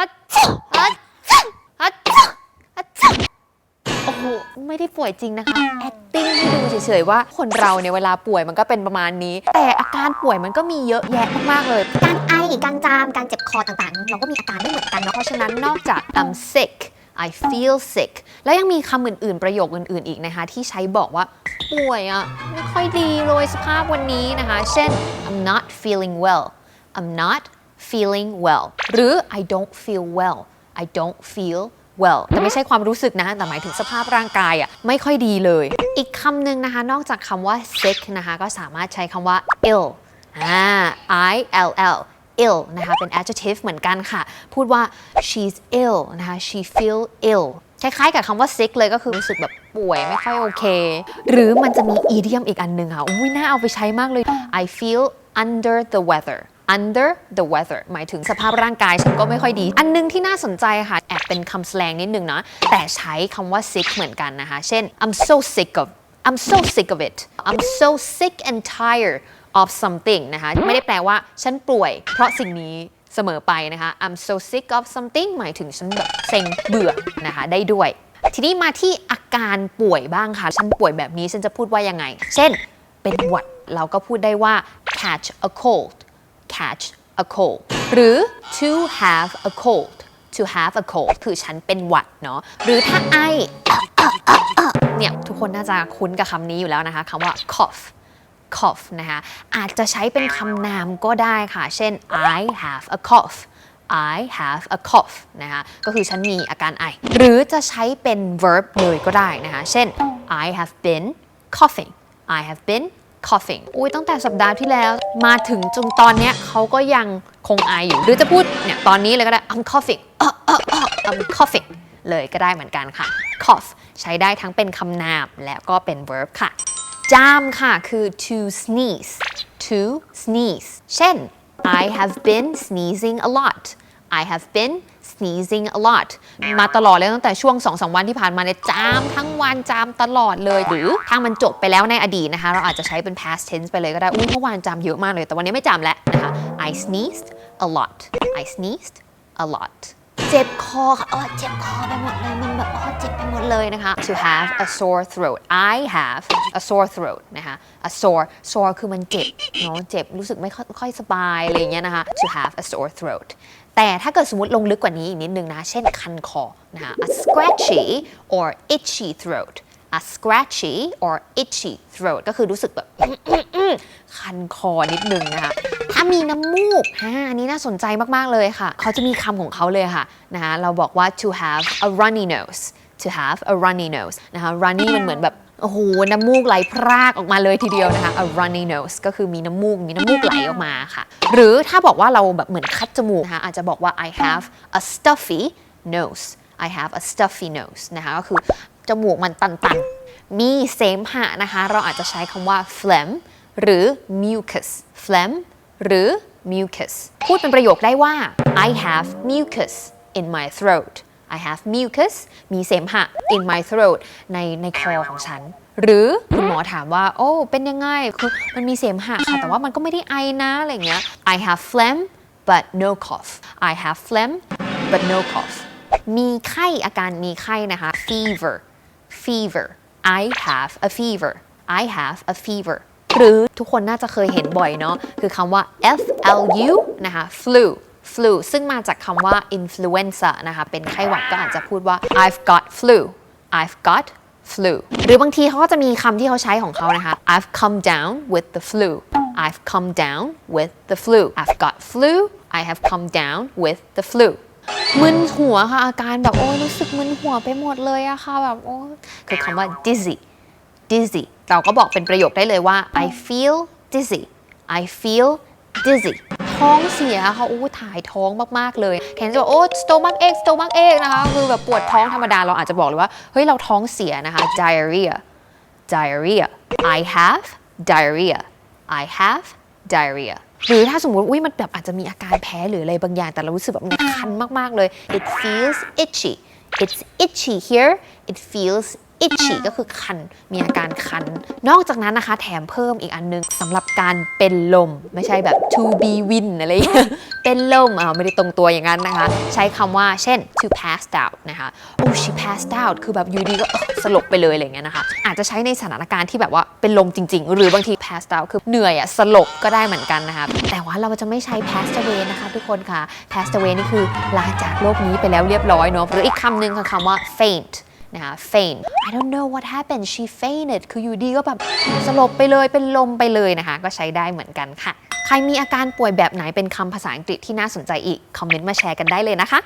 ฮัตชะฮัตชะฮัตชะฮัตชะโอ้โห ไม่ได้ป่วยจริงนะคะ acting ให้ดูเฉยๆ ว่าคนเราเนี่ยเวลาป่วยมันก็เป็นประมาณนี้ แต่อาการป่วยมันก็มีเยอะแยะมากๆเลย การไอการจามการเจ็บคอต่างๆ เราก็มีอาการไม่เหมือนกันเนาะ เพราะฉะนั้นนอกจาก I'm sick I feel sick แล้วยังมีคำอื่นๆ ประโยคอื่นๆ อีกนะคะ ที่ใช้บอกว่า ป่วยอะไม่ค่อยดีเลยสภาพวันนี้นะคะ เช่น I'm not feeling well I'm not feeling well หรือ I don't feel well I don't feel well แต่ไม่ใช่ความรู้สึกนะ แต่หมายถึงสภาพร่างกายอะไม่ค่อยดีเลย อีกคำหนึ่งนะคะ นอกจากคำว่า sick นะคะ ก็สามารถใช้คำว่า ill อ่า I L L ill นะคะ เป็น adjective เหมือนกันค่ะ พูดว่า she's ill นะคะ she feel ill คล้ายๆกับคำว่า sick เลยก็คือรู้สึกแบบป่วยไม่ค่อยโอเค หรือมันจะมี idiom อีกอันหนึ่งค่ะ อุ้ยน่าเอาไปใช้มากเลย I feel under the weather under the weather หมายถึงสภาพร่างกายฉันก็ไม่ค่อยดี อันหนึงที่น่าสนใจค่ะ แอบเป็นคำแสลงนิดนึงนะแต่ใช้คำว่า sick เหมือนกันนะคะ เช่น I'm so sick of I'm so sick of it I'm so sick and tired of something นะคะ ไม่ได้แปลว่าฉันป่วย เพราะสิ่งนี้เสมอไปนะคะ I'm so sick of something หมายถึงฉันแบบเซ็งเบื่อนะคะ ได้ด้วย ทีนี้มาที่อาการป่วยบ้างค่ะ ฉันป่วยแบบนี้ฉันจะพูดว่ายังไง เช่น เป็นหวัดเราก็พูดได้ว่า catch a cold catch a cold หรือ to have a cold to have a cold คือฉันเป็นหวัดเนาะหรือถ้าไอเนี่ย ทุกคนน่าจะคุ้นกับคำนี้อยู่แล้วนะคะคำว่า cough cough นะคะอาจจะใช้เป็นคำนามก็ได้ค่ะ เช่น I have a cough I have a cough นะคะก็คือฉันมีอาการไอ หรือจะใช้เป็น verb เลยก็ได้นะคะ เช่น I have been coughing I have been coughing อุ้ยตั้งแต่สัปดาห์ที่แล้วมาถึงจนตอนเนี้ยเขาก็ยังคงไออยู่ หรือจะพูดเนี่ยตอนนี้เลยก็ได้ I'm coughing I'm coughing เลยก็ได้เหมือนกันค่ะ cough ใช้ได้ทั้งเป็นคำนามและก็เป็น verb ค่ะ จามค่ะคือ to sneeze to sneeze เช่น I have been sneezing a lot I have been sneezing a lot มาตลอดเลยตั้งแต่ช่วง 2-3 วันที่ผ่านมาเนี่ยจามทั้งวันจามตลอดเลย หรือถ้ามันจบไปแล้วในอดีตนะคะ เราอาจจะใช้เป็น past tense ไปเลยก็ได้ อุ้ยเมื่อวานจามเยอะมากเลย แต่วันนี้ไม่จามแล้วนะคะ I sneezed a lot I sneezed a lot เจ็บคอค่ะเออเจ็บคอไปหมดเลย มันแบบอ๋อเจ็บไปหมดเลยนะคะ to have a sore throat I have a sore throat นะคะ a sore sore คือมันเจ็บเนาะเจ็บรู้สึกไม่ค่อยสบายอะไรอย่างเงี้ยนะคะ to have a sore throat แต่ถ้าเกิดสมมติลงลึกกว่านี้อีกนิดนึงนะ เช่นคันคอนะคะ a scratchy or itchy throat a scratchy or itchy throat ก็คือรู้สึกแบบคันคอนิดนึงนะคะถ้ามีน้ำมูกอ่าอันนี้น่าสนใจมาก ๆ เลยค่ะ เขาจะมีคำของเขาเลยค่ะนะคะเราบอกว่า to have a runny nose to have a runny nose นะคะ runny มันเหมือนแบบ โอ้โห น้ำมูกไหลพรากออกมาเลยทีเดียวนะคะ a runny nose ก็คือมีน้ำมูก มีน้ำมูกไหลออกมาค่ะ หรือถ้าบอกว่าเราแบบเหมือนคัดจมูกนะคะอาจจะบอกว่า I have a stuffy nose I have a stuffy nose นะคะก็คือจมูกมันตันๆ มีเสมหะนะคะ เราอาจจะใช้คำว่า phlegm หรือ mucus phlegm หรือ mucus พูดเป็นประโยคได้ว่า I have mucus in my throat I have mucus มีเสมหะ in my throat ในในคอของฉัน หรือคุณหมอถามว่า โอ้ เป็นยังไง คือมันมีเสมหะค่ะ แต่ว่ามันก็ไม่ได้ไอนะอะไรเงี้ย I have phlegm but no cough I have phlegm but no cough มีไข้อาการมีไข้นะคะ fever fever I have a fever I have a fever หรือทุกคนน่าจะเคยเห็นบ่อยเนาะ คือคำว่า F L U นะคะ flu flu ซึ่งมาจากคำว่า influenza นะคะ เป็นไข้หวัดก็อาจจะพูดว่า I've got flu I've got flu หรือบางทีเขาก็จะมีคำที่เขาใช้ของเขานะคะ I've come down with the flu I've come down with the flu I've got flu I have come down with the flu มึนหัวค่ะอาการแบบโอ้ยรู้สึกมึนหัวไปหมดเลยอะค่ะแบบโอ้ยคือคำว่า dizzy dizzy เราก็บอกเป็นประโยคได้เลยว่า I feel dizzy I feel dizzy ท้องเสียค่ะอู้ถ่ายท้องมากๆเลยแทนจะบอกโอ้ stomach ache stomach ache นะคะคือแบบปวดท้องธรรมดาเราอาจจะบอกเลยว่าเฮ้ยเราท้องเสียนะคะ diarrhea diarrhea I have diarrhea I have diarrhea หรือถ้าสมมติอุ้ยมันแบบอาจจะมีอาการแพ้หรืออะไรบางอย่าง แต่เรารู้สึกแบบมันคันมาก ๆ เลย it feels itchy it's itchy here it feels itchy ก็คือคัน มีอาการคัน นอกจากนั้นนะคะ แถมเพิ่มอีกอันนึงสำหรับการเป็นลม ไม่ใช่แบบ to be win อะไรเงี้ยเป็นลมอ่าไม่ได้ตรงตัวอย่างนั้นนะคะ ใช้คำว่าเช่น to pass out นะคะ oh she passed out คือแบบอยูดีก็สลบไปเลยอะไรเงี้ยนะคะ อาจจะใช้ในสถานการณ์ที่แบบว่าเป็นลมจริง ๆ หรือบางที passed out คือเหนื่อยอะสลบก็ได้เหมือนกันนะคะ แต่ว่าเราจะไม่ใช้ passed away นะคะ ทุกคนค่ะ passed away นี่คือลาจากโลกนี้ไปแล้วเรียบร้อยเนาะหรืออีกคำหนึ่งคือคำว่า faint นะคะ faint I don't know what happened she fainted คืออยู่ดีก็แบบสลบไปเลยเป็นลมไปเลยนะคะ ก็ใช้ได้เหมือนกันค่ะ ใครมีอาการป่วยแบบไหนเป็นคำภาษาอังกฤษที่น่าสนใจอีก คอมเมนต์มาแชร์กันได้เลยนะคะ